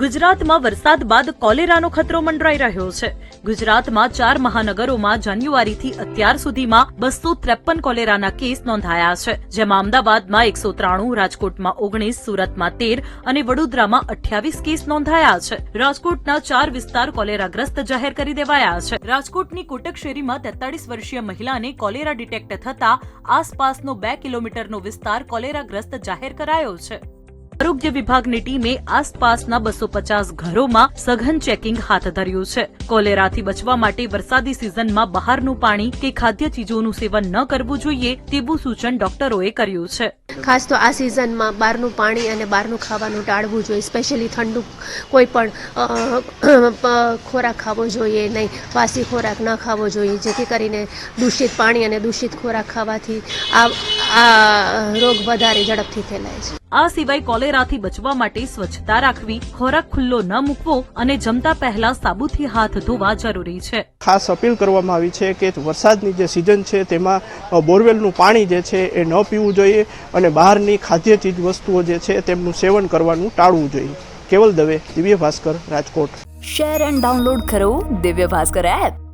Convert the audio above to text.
ગુજરાતમાં વરસાદ બાદ કોલેરાનો ખતરો મંડરાઈ રહ્યો છે. ગુજરાતમાં ચાર મહાનગરોમાં જાન્યુઆરીથી અત્યાર સુધીમાં બસો ત્રેપન કોલેરાના કેસ નોંધાયા છે. જેમાં અમદાવાદમાં એકસો ત્રાણું, રાજકોટમાં ઓગણીસ, સુરતમાં તેર અને વડોદરામાં અઠ્યાવીસ કેસ નોંધાયા છે. રાજકોટના ચાર વિસ્તાર કોલેરાગ્રસ્ત જાહેર કરી દેવાયા છે. રાજકોટની કોટક શેરીમાં તેતાળીસ વર્ષીય મહિલાને કોલેરા ડિટેક્ટ થતા આસપાસનો બે કિલોમીટરનો વિસ્તાર કોલેરાગ્રસ્ત જાહેર કરાયો છે. આરોગ્ય વિભાગની ટીમે આસપાસના બસો પચાસ ઘરોમાં સઘન ચેકિંગ હાથ ધર્યું છે. કોલેરાથી બચવા માટે વરસાદી સિઝનમાં બહારનું પાણી કે ખાદ્ય ચીજોનું સેવન ન કરવું જોઈએ તેવું સૂચન ડોક્ટરોએ કર્યું છે. ખાસ તો આ સિઝનમાં બહારનું પાણી અને બહારનું ખાવાનું ટાળવું જોઈએ, સ્પેશિયલી ઠંડુ કોઈ પણ ખોરાક ખાવો જોઈએ નહીં, વાસી ખોરાક ન ખાવો જોઈએ, જેથી કરીને દૂષિત પાણી અને દૂષિત ખોરાક ખાવાથી આ આ રોગ વધારે ઝડપથી ફેલાય છે. આ સિવાય કોલેરાથી બચવા માટે સ્વચ્છતા રાખવી ખોરાક ખુલ્લો ન મૂકવો અને જમતા પહેલા સાબુથી હાથ ધોવા જરૂરી છે. ખાસ અપીલ કરવામાં આવી છે કે વરસાદની જે સિઝન છે તેમાં બોરવેલનું પાણી જે છે એ ન પીવું જોઈએ અને બહારની ખાદ્ય ચીજ વસ્તુઓ જે છે તેમનું સેવન કરવાનું ટાળવું જોઈએ. Keval Dave Divya Bhaskar Rajkot. Share and download કરો દિવ્ય ભાસ્કર એપ.